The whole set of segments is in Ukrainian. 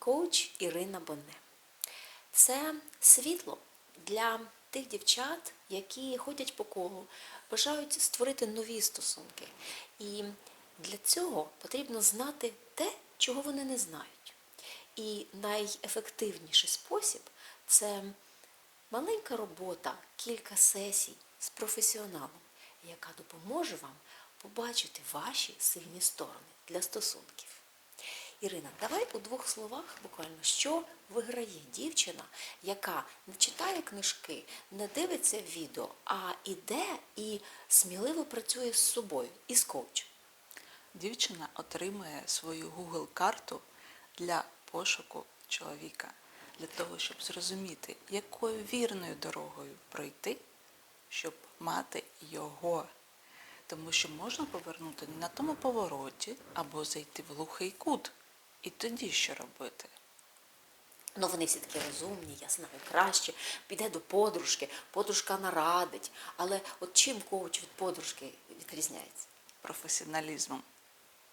коуч Ірина Бонне. Це світло для тих дівчат, які ходять по колу, бажають створити нові стосунки. І для цього потрібно знати те, чого вони не знають. І найефективніший спосіб це маленька робота, кілька сесій з професіоналом, яка допоможе вам побачити ваші сильні сторони для стосунків. Ірина, давай у двох словах буквально, що виграє дівчина, яка не читає книжки, не дивиться відео, а іде і сміливо працює з собою і з коучем. Дівчина отримує свою Google карту для пошуку чоловіка, для того, щоб зрозуміти, якою вірною дорогою пройти, щоб мати його. Тому що можна повернути не на тому повороті або зайти в глухий кут. І тоді що робити? Ну, вони всі такі розумні, я знаю краще, піде до подружки, подружка нарадить. Але от чим коуч від подружки відрізняється? професіоналізмом,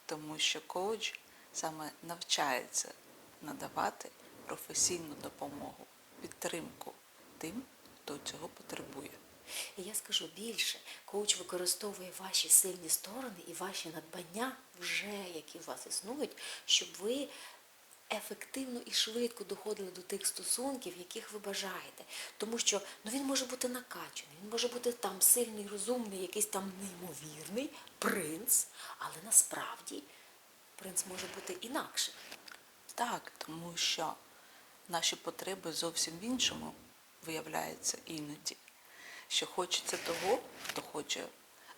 тому що коуч саме навчається надавати професійну допомогу, підтримку тим, хто цього потребує. І я скажу більше, коуч використовує ваші сильні сторони і ваші надбання, вже які у вас існують, щоб ви ефективно і швидко доходили до тих стосунків, яких ви бажаєте. Тому що ну, він може бути накачаний, він може бути там сильний, розумний, якийсь там неймовірний принц, але насправді принц може бути інакшим. Так, тому що наші потреби зовсім в іншому виявляються іноді. Що хочеться того, хто хоче,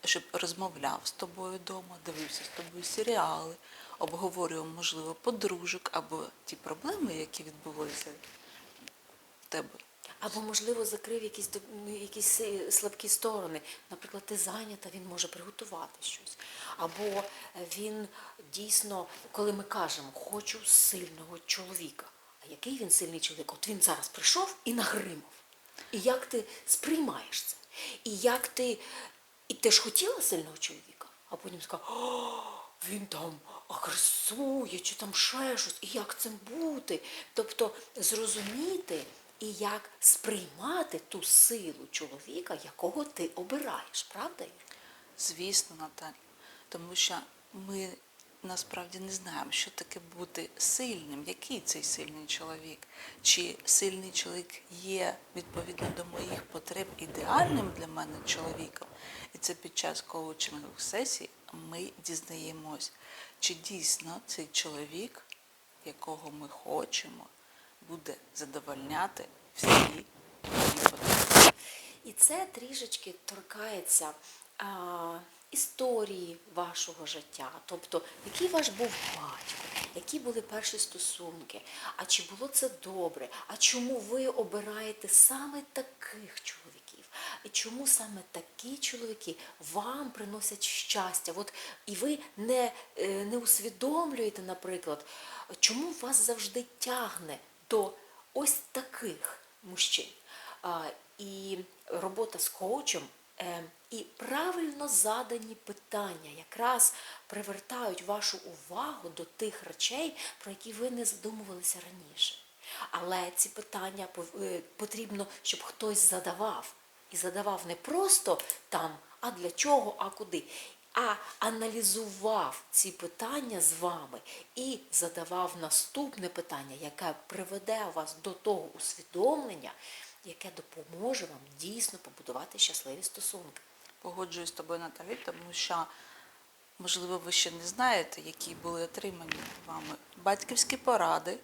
щоб розмовляв з тобою вдома, дивився з тобою серіали, обговорював, можливо, подружок або ті проблеми, які відбулися в тебе. Або, можливо, закрив якісь, ну, якісь е, слабкі сторони. Наприклад, ти зайнята, він може приготувати щось. Або е, він дійсно, коли ми кажемо, хочу сильного чоловіка. А який він сильний чоловік? От він зараз прийшов і нагримав. І як ти сприймаєш це? І як ти. І ти ж хотіла сильного чоловіка, а потім сказав, він там агресує, чи там ще щось, і як цим бути? Тобто зрозуміти і як сприймати ту силу чоловіка, якого ти обираєш, правда? Звісно, Наталь, тому що ми насправді не знаємо, що таке бути сильним, який цей сильний чоловік, чи сильний чоловік є відповідно до моїх потреб ідеальним для мене чоловіком. І це під час коучингових сесій ми дізнаємось, чи дійсно цей чоловік, якого ми хочемо, буде задовольняти всі потреби. І це трішечки торкається історії вашого життя. Тобто, який ваш був батько, які були перші стосунки, а чи було це добре, а чому ви обираєте саме таких чоловіків? І чому саме такі чоловіки вам приносять щастя? От, і ви не, е, не усвідомлюєте, наприклад, чому вас завжди тягне до ось таких мужчин. І робота з коучем і правильно задані питання якраз привертають вашу увагу до тих речей, про які ви не задумувалися раніше. Але ці питання е, потрібно, щоб хтось задавав. І задавав не просто там, а для чого, а куди. А аналізував ці питання з вами і задавав наступне питання, яке приведе вас до того усвідомлення, яке допоможе вам дійсно побудувати щасливі стосунки. Погоджуюсь з тобою, Наталі, тому що, можливо, ви ще не знаєте, які були отримані вами батьківські поради,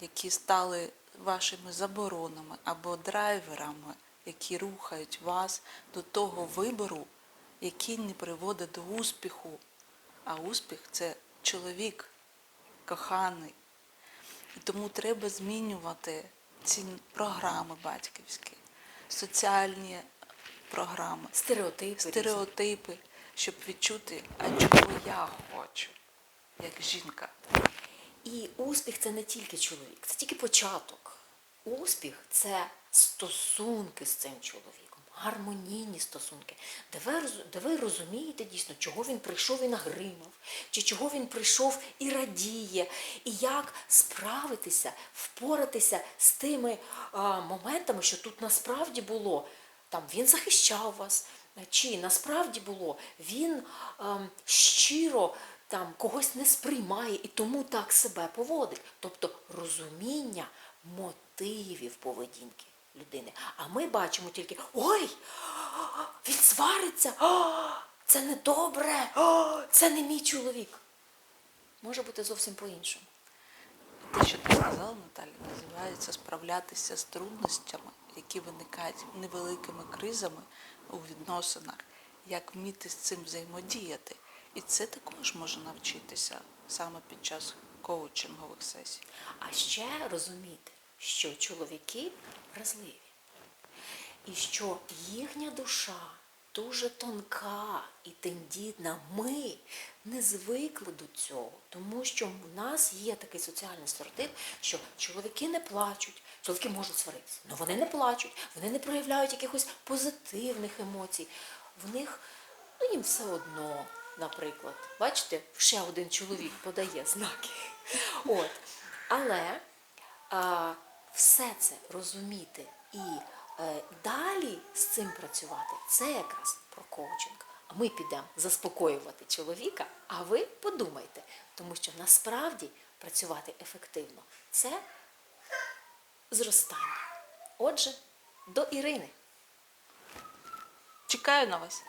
які стали вашими заборонами або драйверами, які рухають вас до того вибору, який не приводить до успіху. А успіх це чоловік, коханий. І тому треба змінювати ці програми батьківські, соціальні програми, Стереотипи. стереотипи, щоб відчути, а чого я хочу, як жінка. І успіх це не тільки чоловік, це тільки початок. Успіх це стосунки з цим чоловіком. Гармонійні стосунки, де ви, де ви розумієте дійсно, чого він прийшов і нагримав, чи чого він прийшов і радіє, і як справитися, впоратися з тими а, моментами, що тут насправді було. Там він захищав вас, чи насправді було? Він ем, щиро там когось не сприймає і тому так себе поводить. Тобто розуміння мотивів поведінки людини. А ми бачимо тільки ой, він свариться, це не добре, це не мій чоловік. Може бути зовсім по-іншому. Те, що ти сказала, Наталі, називається справлятися з трудностями, які виникають невеликими кризами у відносинах, як вміти з цим взаємодіяти. І це також можна навчитися саме під час коучингових сесій. А ще розуміти, що чоловіки вразливі, і що їхня душа дуже тонка і тендітна. Ми не звикли до цього, тому що в нас є такий соціальний стереотип, що чоловіки не плачуть, чоловіки можуть сваритися, але вони не плачуть, вони не проявляють якихось позитивних емоцій. В них ну, їм все одно, наприклад. Бачите, ще один чоловік подає знаки. От. Але а, все це розуміти і е, далі з цим працювати, це якраз про коучинг. А ми підемо заспокоювати чоловіка, а ви подумайте, тому що насправді працювати ефективно це зростання. Отже, до Ірини. Чекаю на вас.